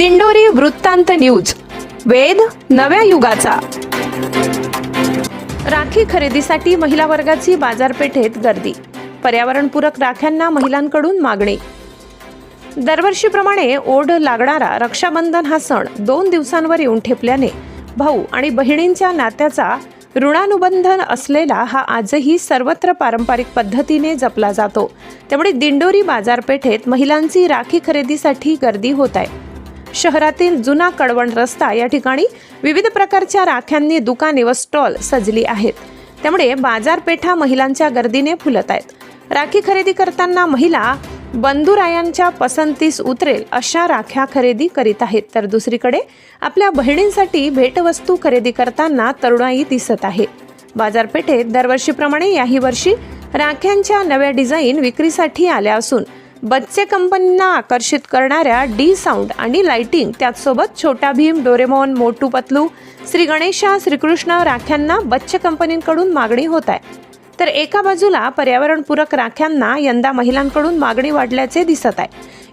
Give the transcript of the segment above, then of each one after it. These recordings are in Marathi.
दिंडोरी वृत्तांत न्यूज. वेद नव्या युगाचा. राखी खरेदीसाठी महिला वर्गाची बाजारपेठेत गर्दी. पर्यावरणपूरक राख्यांना महिलांकडून मागणी. दरवर्षीप्रमाणे ओढ लागणारा रक्षाबंधन हा सण दोन दिवसांवर येऊन ठेपल्याने भाऊ आणि बहिणींच्या नात्याचा ऋणानुबंधन असलेला हा आजही सर्वत्र पारंपरिक पद्धतीने जपला जातो. त्यामुळे दिंडोरी बाजारपेठेत महिलांची राखी खरेदीसाठी गर्दी होत आहे. शहरातील जुना कडवण रस्ता या ठिकाणी विविध प्रकारच्या राख्यांनी दुकाने व स्टॉल सजली आहेत. त्यामुळे बाजारपेठा महिलांच्या गर्दीने फुलत आहेत. राखी खरेदी करताना महिला बंधुरायांच्या पसंतीस उतरेल अशा राख्या खरेदी करीत आहेत. तर दुसरीकडे आपल्या बहिणींसाठी भेटवस्तू खरेदी करताना तरुणाई दिसत आहे. बाजारपेठेत दरवर्षीप्रमाणे याही वर्षी राख्यांच्या नव्या डिझाईन विक्रीसाठी आल्या असून बच्चे कंपनींना आकर्षित करणाऱ्या डी साऊंड आणि लाइटिंग त्याचसोबत छोटा भीम डोरेमॉन मोटू पतलू श्री गणेशा श्रीकृष्ण राख्यांना बच्चे कंपनींकडून मागणी होत आहे. तर एका बाजूला पर्यावरणपूरक राख्यांना यंदा महिलांकडून मागणी वाढल्याचे दिसत आहे.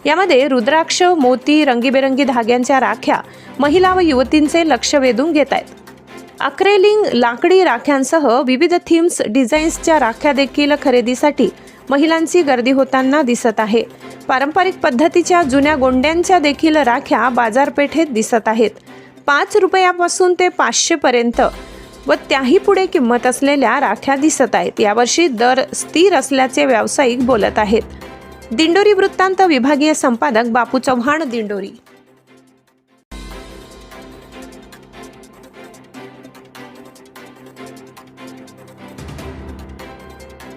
यामध्ये रुद्राक्ष मोती रंगीबेरंगी धाग्यांच्या राख्या महिला व युवतींचे लक्ष वेधून घेत आहेत. अक्रेलिंग लाकडी राख्यांसह विविध थीम्स डिझाईन्सच्या राख्या देखील खरेदीसाठी महिलांची गर्दी होताना दिसत आहे. पारंपरिक पद्धतीच्या जुन्या गोंड्यांच्या देखील राख्या बाजारपेठेत दिसत आहेत. पाच रुपयापासून ते पाचशेपर्यंत व त्याही पुढे किंमत असलेल्या राख्या दिसत आहेत. यावर्षी दर स्थिर असल्याचे व्यावसायिक बोलत आहेत. दिंडोरी वृत्तांत विभागीय संपादक बापू चव्हाण दिंडोरी